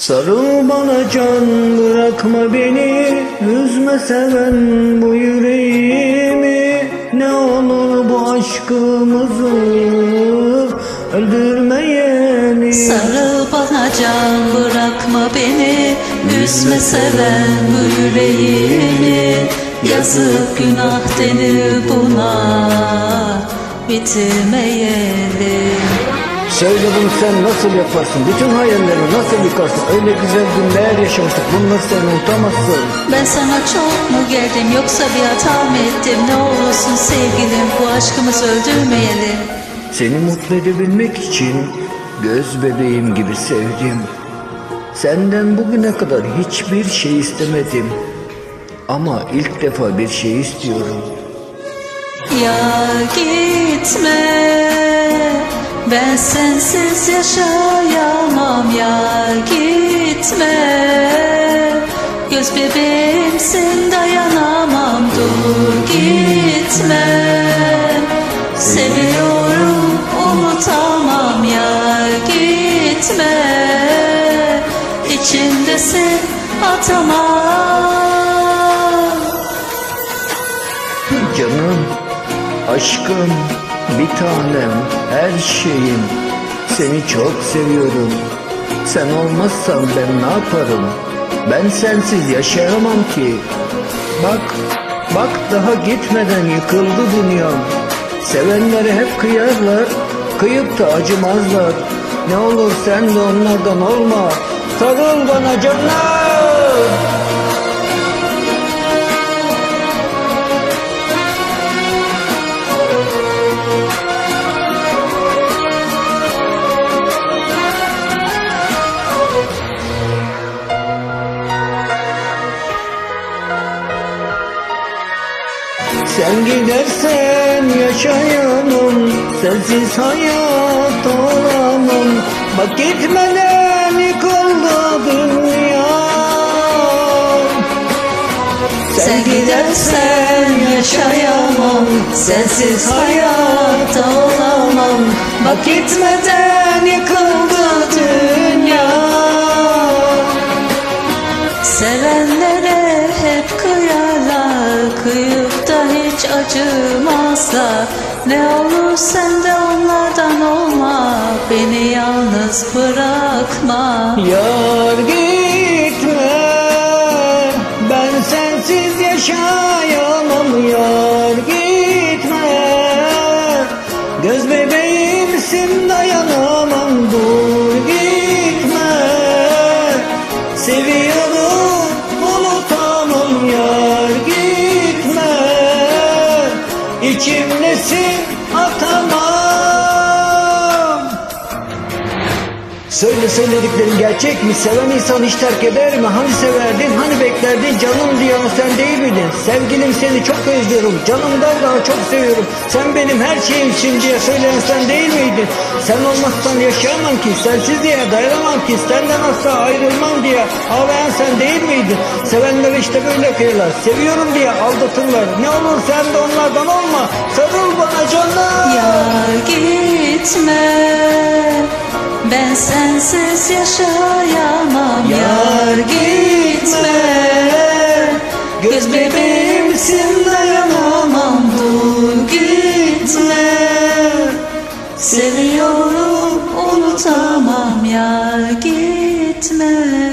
Sarıl bana can bırakma beni. Üzme seven bu yüreğimi. Ne olur bu aşkımızı Öldürmeyeni Sarıl bana can bırakma beni. Üzme seven bu yüreğimi. Yazık günah denir buna. Bitirmeyelim Söyle bunu sen nasıl yaparsın? Bütün hayallerini nasıl yıkarsın? Öyle güzel günler yaşamıştık. Bunları sen unutamazsın. Ben sana çok mu geldim? Yoksa bir hata mı ettim? Ne olursun sevgilim bu aşkımızı öldürmeyelim Seni mutlu edebilmek için göz bebeğim gibi sevdim. Senden bugüne kadar hiçbir şey istemedim. Ama ilk defa bir şey istiyorum. Ya gitme Ben sensiz yaşayamam ya gitme. Göz bebeğimsin dayanamam dur gitme. Seviyorum unutamam ya gitme. İçimdesin atamam. Canım, aşkım, bir tanem, her şeyim. Seni çok seviyorum. Sen olmazsan ben ne yaparım? Ben sensiz yaşayamam ki. Bak, bak daha gitmeden yıkıldı dünyam. Sevenlere hep kıyarlar, kıyıp da acımazlar. Ne olur sen de onlardan olma. Sarıl bana canım. Sen gidersen yaşayamam Sensiz hayat olamam. Bak gitmeden yıkıldı dünya Sen gidersen yaşayamam Sensiz hayatta olamam. Bak gitmeden hiç acımazlar Ne olur sen de onlardan olma. Beni yalnız bırakma. Yar gitme Ben sensiz yaşayamam. Yar gitme Göz bebeğimsin dayanamam. Dur gitme Seviyorum Söyle söylediklerin gerçek mi? Seven insan hiç terk eder mi? Hani severdin, hani beklerdin? Canım diyen sen değil miydin? Sevgilim seni çok özlüyorum. Canımdan daha çok seviyorum. Sen benim her şeyimsin diye söyleyen sen değil miydin? Sen olmazsan yaşayamam ki. Sensiz diye dayanamam ki. Senden asla ayrılmam diye ağlayan sen değil miydin? Sevenler işte böyle kıyılar. Seviyorum diye aldatırlar. Ne olur sen de onlardan olma. Sarıl bana canım. Yar gitme ben sensiz yaşayamam. Yar gitme. Göz bebeğimsin dayanamam Dur gitme. Seviyorum unutamam. Yar gitme.